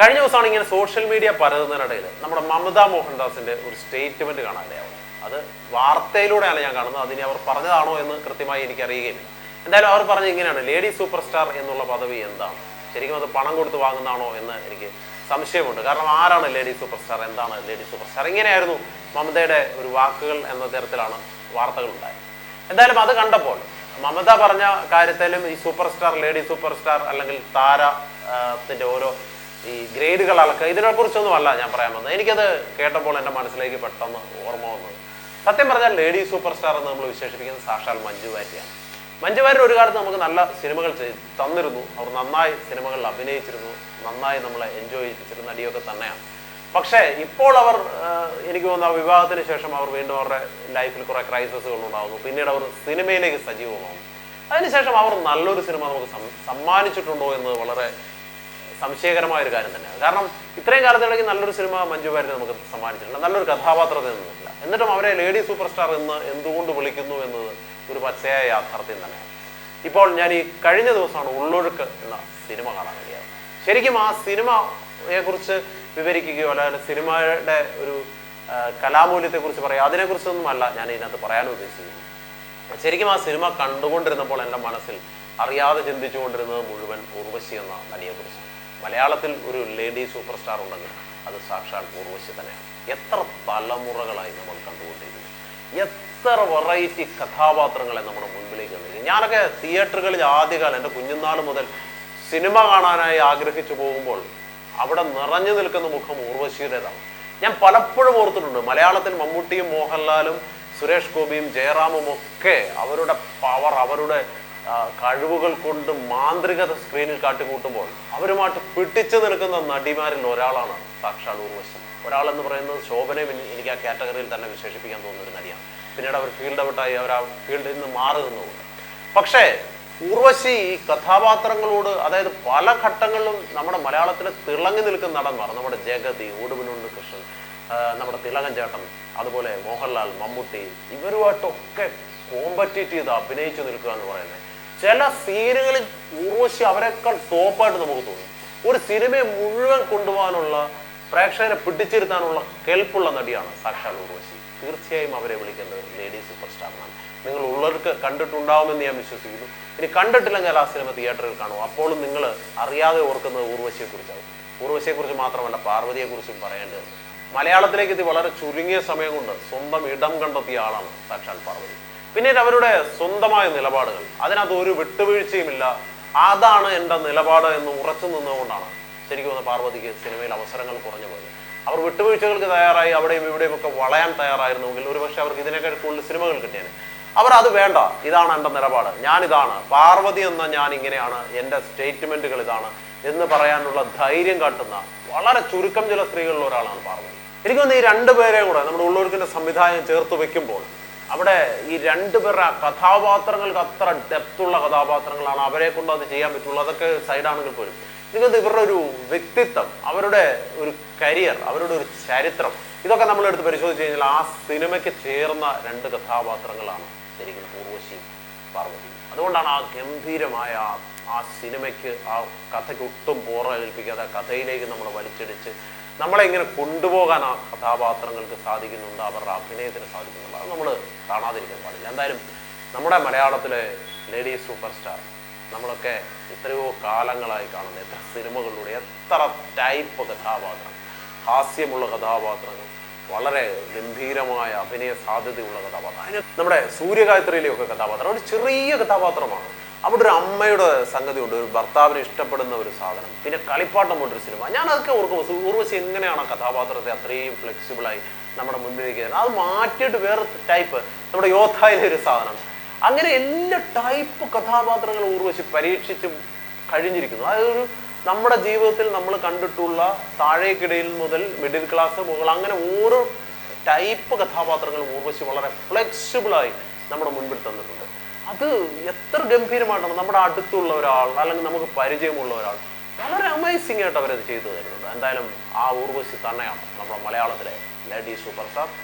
കഴിഞ്ഞ ദിവസമാണ് ഇങ്ങനെ സോഷ്യൽ മീഡിയ പരതുന്നതിനിടയിൽ നമ്മുടെ മമതാ മോഹൻദാസിന്റെ ഒരു സ്റ്റേറ്റ്മെന്റ് കാണാനിടയാവും അത് വാർത്തയിലൂടെയാണ് ഞാൻ കാണുന്നത്. അതിനെ അവർ പറഞ്ഞതാണോ എന്ന് കൃത്യമായി എനിക്ക് അറിയുകയില്ല. എന്തായാലും അവർ പറഞ്ഞ ഇങ്ങനെയാണ്. ലേഡി സൂപ്പർ സ്റ്റാർ എന്നുള്ള പദവി എന്താണ്? ശരിക്കും അത് പണം കൊടുത്ത് വാങ്ങുന്നതാണോ എന്ന് എനിക്ക് സംശയമുണ്ട്. കാരണം ആരാണ് ലേഡി സൂപ്പർ സ്റ്റാർ എന്താണ് ലേഡി സൂപ്പർ സ്റ്റാർ ഇങ്ങനെയായിരുന്നു മമതയുടെ ഒരു വാക്കുകൾ എന്ന തരത്തിലാണ് വാർത്തകൾ ഉണ്ടായത്. എന്തായാലും അത് കണ്ടപ്പോൾ മമത പറഞ്ഞ കാര്യത്തിലും ഈ super star lady super star അല്ലെങ്കിൽ താരത്തിന്റെ ഓരോ ഈ ഗ്രേഡുകൾ അളക്കുക ഇതിനെ കുറിച്ചൊന്നും അല്ല ഞാൻ പറയാൻ വന്നത്. എനിക്കത് കേട്ടപ്പോൾ എന്റെ മനസ്സിലേക്ക് പെട്ടെന്ന് ഓർമ്മ വന്നത്. സത്യം പറഞ്ഞാൽ ലേഡി സൂപ്പർ സ്റ്റാർ എന്ന് നമ്മൾ വിശേഷിപ്പിക്കുന്നത് സാക്ഷാൽ മഞ്ജു വാര്യയാണ്. മഞ്ജു വാര്യർ ഒരു കാലത്ത് നമുക്ക് നല്ല സിനിമകൾ തന്നിരുന്നു. അവർ നന്നായി സിനിമകളിൽ അഭിനയിച്ചിരുന്നു. നന്നായി നമ്മളെ എൻജോയ് ചെയ്യിപ്പിച്ചിരുന്ന നടിയൊക്കെ തന്നെയാണ്. പക്ഷേ ഇപ്പോൾ അവർ എനിക്ക് തോന്നുന്നു വിവാഹത്തിന് ശേഷം അവർ വീണ്ടും അവരുടെ ലൈഫിൽ കുറേ ക്രൈസിസുകൾ ഉണ്ടാകുന്നു. പിന്നീട് അവർ സിനിമയിലേക്ക് സജീവമാകുന്നു. അതിനുശേഷം അവർ നല്ലൊരു സിനിമ നമുക്ക് സമ്മാനിച്ചിട്ടുണ്ടോ എന്ന് വളരെ സംശയകരമായ ഒരു കാര്യം തന്നെയാണ്. കാരണം ഇത്രയും കാലത്തിടയ്ക്ക് നല്ലൊരു സിനിമ മഞ്ജു വാര്യർ നമുക്ക് സമ്മാനിച്ചിട്ടുണ്ട്. നല്ലൊരു കഥാപാത്രത്തെ നിന്നില്ല എന്നിട്ടും അവരെ ലേഡി സൂപ്പർ സ്റ്റാർ എന്ന് എന്തുകൊണ്ട് വിളിക്കുന്നു എന്നത് ഒരു പച്ചയായ യാഥാർത്ഥ്യം തന്നെയാണ്. ഇപ്പോൾ ഞാൻ ഈ കഴിഞ്ഞ ദിവസമാണ് ഉള്ളൊഴുക്ക് എന്ന സിനിമ കാണാൻ കഴിയാറ് ശരിക്കും ആ സിനിമയെ കുറിച്ച് വിവരിക്കുകയോ അല്ലെങ്കിൽ സിനിമയുടെ ഒരു കലാമൂല്യത്തെ കലാമൂല്യത്തെക്കുറിച്ച് പറയുക അതിനെക്കുറിച്ചൊന്നും അല്ല ഞാൻ ഇതിനകത്ത് പറയാൻ ഉദ്ദേശിക്കുന്നത്. ശരിക്കും ആ സിനിമ കണ്ടുകൊണ്ടിരുന്നപ്പോൾ എന്റെ മനസ്സിൽ അറിയാതെ ചിന്തിച്ചുകൊണ്ടിരുന്നത് മുഴുവൻ ഉർവശി എന്ന നടിയെക്കുറിച്ചാണ്. മലയാളത്തിൽ ഒരു ലേഡി സൂപ്പർ സ്റ്റാർ ഉണ്ടെങ്കിൽ അത് സാക്ഷാൽ പൂർവശി തന്നെയാണ്. എത്ര തലമുറകളായി നമ്മൾ കണ്ടുകൊണ്ടിരിക്കുന്നു. എത്ര വെറൈറ്റി കഥാപാത്രങ്ങളെ നമ്മുടെ മുൻപിലേക്ക് വന്നിരിക്കുന്നു. ഞാനൊക്കെ തിയേറ്ററുകളിൽ ആദ്യകാലം എന്റെ കുഞ്ഞുനാൾ മുതൽ സിനിമ കാണാനായി ആഗ്രഹിച്ചു പോകുമ്പോൾ അവിടെ നിറഞ്ഞു നിൽക്കുന്ന മുഖം ഉർവശിയുടേതാണ് ഞാൻ പലപ്പോഴും ഓർത്തിട്ടുണ്ട് മലയാളത്തിൽ മമ്മൂട്ടിയും മോഹൻലാലും സുരേഷ് ഗോപിയും ജയറാമും ഒക്കെ അവരുടെ പവർ അവരുടെ കഴിവുകൾ കൊണ്ട് മാന്ത്രികത സ്ക്രീനിൽ കാട്ടിക്കൂട്ടുമ്പോൾ അവരുമായിട്ട് പിടിച്ചു നിൽക്കുന്ന നടിമാരിൽ ഒരാളാണ് സാക്ഷാൽ ഉർവശി. എന്ന് പറയുന്നത് ശോഭനയും എനി- എനിക്ക് ആ കാറ്റഗറിയിൽ തന്നെ വിശേഷിപ്പിക്കാൻ തോന്നുന്ന ഒരു നടിയാണ്. പിന്നീട് അവർ ഫീൽഡ് ഔട്ടായി അവർ ആ ഫീൽഡിൽ നിന്ന് മാറി നിന്നുകൊണ്ട് പക്ഷേ ഉർവശി ഈ കഥാപാത്രങ്ങളോട് അതായത് പല ഘട്ടങ്ങളിലും നമ്മുടെ മലയാളത്തിലെ തിളങ്ങി നിൽക്കുന്ന നടന്മാർ നമ്മുടെ ജഗതി ഓടുവിനുണ്ട് കൃഷ്ണൻ നമ്മുടെ തിലകൻ ചേട്ടൻ അതുപോലെ മോഹൻലാൽ മമ്മൂട്ടി ഇവരുമായിട്ടൊക്കെ കോമ്പറ്റീറ്റ് ചെയ്ത് അഭിനയിച്ചു നിൽക്കുക എന്ന് പറയുന്നത് ചില സീനുകളിൽ ഉർവശി അവരെക്കാൾ ടോപ്പായിട്ട് നമുക്ക് തോന്നും. ഒരു സിനിമയെ മുഴുവൻ കൊണ്ടുപോകാനുള്ള പ്രേക്ഷകരെ പിടിച്ചിരുത്താനുള്ള കെൽപ്പുള്ള നടിയാണ് സാക്ഷാൽ ഉർവശി തീർച്ചയായും അവരെ വിളിക്കേണ്ടത് ലേഡി സൂപ്പർ സ്റ്റാറിനാണ് നിങ്ങൾ ഉള്ളവർക്ക് കണ്ടിട്ടുണ്ടാവുമെന്ന് ഞാൻ വിശ്വസിക്കുന്നു. ഇനി കണ്ടിട്ടില്ലെങ്കിൽ ആ സിനിമ തിയേറ്ററിൽ കാണും. അപ്പോഴും നിങ്ങൾ അറിയാതെ ഓർക്കുന്നത് ഊർവശിയെക്കുറിച്ചാവും ഊർവശിയെക്കുറിച്ച് മാത്രമല്ല പാർവതിയെ കുറിച്ചും പറയേണ്ടത് മലയാളത്തിലേക്ക് എത്തി വളരെ ചുരുങ്ങിയ സമയം കൊണ്ട് സ്വന്തം ഇടം കണ്ടെത്തിയ ആളാണ് സാക്ഷാൽ പാർവതി. പിന്നീട് അവരുടെ സ്വന്തമായ നിലപാടുകൾ അതിനകത്ത് ഒരു വിട്ടുവീഴ്ചയുമില്ല അതാണ് എന്റെ നിലപാട് എന്ന് ഉറച്ചു നിന്നുകൊണ്ടാണ് ശരിക്കും പാർവതിക്ക് സിനിമയിൽ അവസരങ്ങൾ കുറഞ്ഞു പോയത്. അവർ വിട്ടുവീഴ്ചകൾക്ക് തയ്യാറായി അവിടെയും ഇവിടെയും ഒക്കെ വളയാൻ തയ്യാറായിരുന്നുവെങ്കിൽ ഒരുപക്ഷെ അവർക്ക് ഇതിനേക്കാൾ കൂടുതൽ സിനിമകൾ കിട്ടിയേനെ. അവർ അത് വേണ്ട. ഇതാണ് എന്റെ നിലപാട്. ഞാനിതാണ്. പാർവതി എന്ന ഞാൻ ഇങ്ങനെയാണ്. എന്റെ സ്റ്റേറ്റ്മെന്റുകൾ ഇതാണ് എന്ന് പറയാനുള്ള ധൈര്യം കാട്ടുന്ന വളരെ ചുരുക്കം ചില സ്ത്രീകളിൽ ഒരാളാണ് പാർവതി. എനിക്ക് തോന്നുന്നു ഈ രണ്ടുപേരെയും കൂടെ നമ്മുടെ ഉള്ളൂർക്കിന്റെ സംവിധാനം ചേർത്ത് വെക്കുമ്പോൾ അവിടെ ഈ രണ്ടുപേരുടെ കഥാപാത്രങ്ങൾക്ക് അത്ര ഡെപ്തുള്ള കഥാപാത്രങ്ങളാണ് അവരെ കൊണ്ട് അത് ചെയ്യാൻ പറ്റുള്ളൂ. അതൊക്കെ സൈഡാണെങ്കിൽ പോലും. എനിക്കത് ഇവരുടെ ഒരു വ്യക്തിത്വം അവരുടെ ഒരു കരിയർ അവരുടെ ഒരു ചരിത്രം ഇതൊക്കെ നമ്മൾ എടുത്ത് പരിശോധിച്ച് കഴിഞ്ഞാൽ ആ സിനിമയ്ക്ക് ചേർന്ന രണ്ട് കഥാപാത്രങ്ങളാണ് ശരിക്കും പൂർവശി പാർവതി. അതുകൊണ്ടാണ് ആ ഗംഭീരമായ ആ സിനിമയ്ക്ക് ആ കഥയ്ക്ക് ഒട്ടും പോറേൽപ്പിക്കാതെ കഥയിലേക്ക് നമ്മൾ വലിച്ചടിച്ച് നമ്മളെ ഇങ്ങനെ കൊണ്ടുപോകാൻ ആ കഥാപാത്രങ്ങൾക്ക് സാധിക്കുന്നുണ്ട് അവരുടെ അഭിനയത്തിന് സാധിക്കുന്നുണ്ട്. അത് നമ്മൾ കാണാതിരിക്കാൻ പാടില്ല. എന്തായാലും നമ്മുടെ മലയാളത്തിലെ ലേഡി സൂപ്പർ സ്റ്റാർ നമ്മളൊക്കെ എത്രയോ കാലങ്ങളായി കാണുന്ന എത്ര സിനിമകളിലൂടെ എത്ര ടൈപ്പ് കഥാപാത്രം. ഹാസ്യമുള്ള കഥാപാത്രങ്ങൾ. വളരെ ഗംഭീരമായ അഭിനയ സാധ്യതയുള്ള കഥാപാത്രം. അതിന് നമ്മുടെ സൂര്യഗായത്രിയിലെയൊക്കെ കഥാപാത്രം. ഒരു ചെറിയ കഥാപാത്രമാണ്. അവിടെ ഒരു അമ്മയുടെ സംഗതി ഉണ്ട് ഒരു ഭർത്താവിനെ ഇഷ്ടപ്പെടുന്ന ഒരു സാധനം. പിന്നെ കളിപ്പാട്ടം പോലൊരു സിനിമ. ഞാൻ അതൊക്കെ ഓർക്കും ഊർവശി എങ്ങനെയാണ് ആ കഥാപാത്രത്തെ അത്രയും ഫ്ലെക്സിബിളായി നമ്മുടെ മുൻപിലേക്ക് തരുന്നത് അത് മാറ്റിയിട്ട് വേറെ ടൈപ്പ് നമ്മുടെ യോദ്ധായിലെ ഒരു സാധനം. അങ്ങനെ എല്ലാ ടൈപ്പ് കഥാപാത്രങ്ങൾ ഊർവശി പരീക്ഷിച്ച് കഴിഞ്ഞിരിക്കുന്നു. അതായത് ഒരു നമ്മുടെ ജീവിതത്തിൽ നമ്മൾ കണ്ടിട്ടുള്ള താഴേക്കിടയിൽ മുതൽ മിഡിൽ ക്ലാസ് മുകൾ അങ്ങനെ ഓരോ ടൈപ്പ് കഥാപാത്രങ്ങളും ഊർവശി വളരെ ഫ്ലെക്സിബിളായി നമ്മുടെ മുൻപിൽ തന്നിട്ടുണ്ട്. അത് എത്ര ഗംഭീരമായിട്ടാണ് നമ്മുടെ അടുത്തുള്ള ഒരാൾ അല്ലെങ്കിൽ നമുക്ക് പരിചയമുള്ള ഒരാൾ വളരെ അമേസിംഗ് ആയിട്ട് അവരത് ചെയ്തു തരുന്നുണ്ട്. എന്തായാലും ആ ഊർവശി തന്നെയാണ് നമ്മുടെ മലയാളത്തിലെ ലേഡി സൂപ്പർ സ്റ്റാർ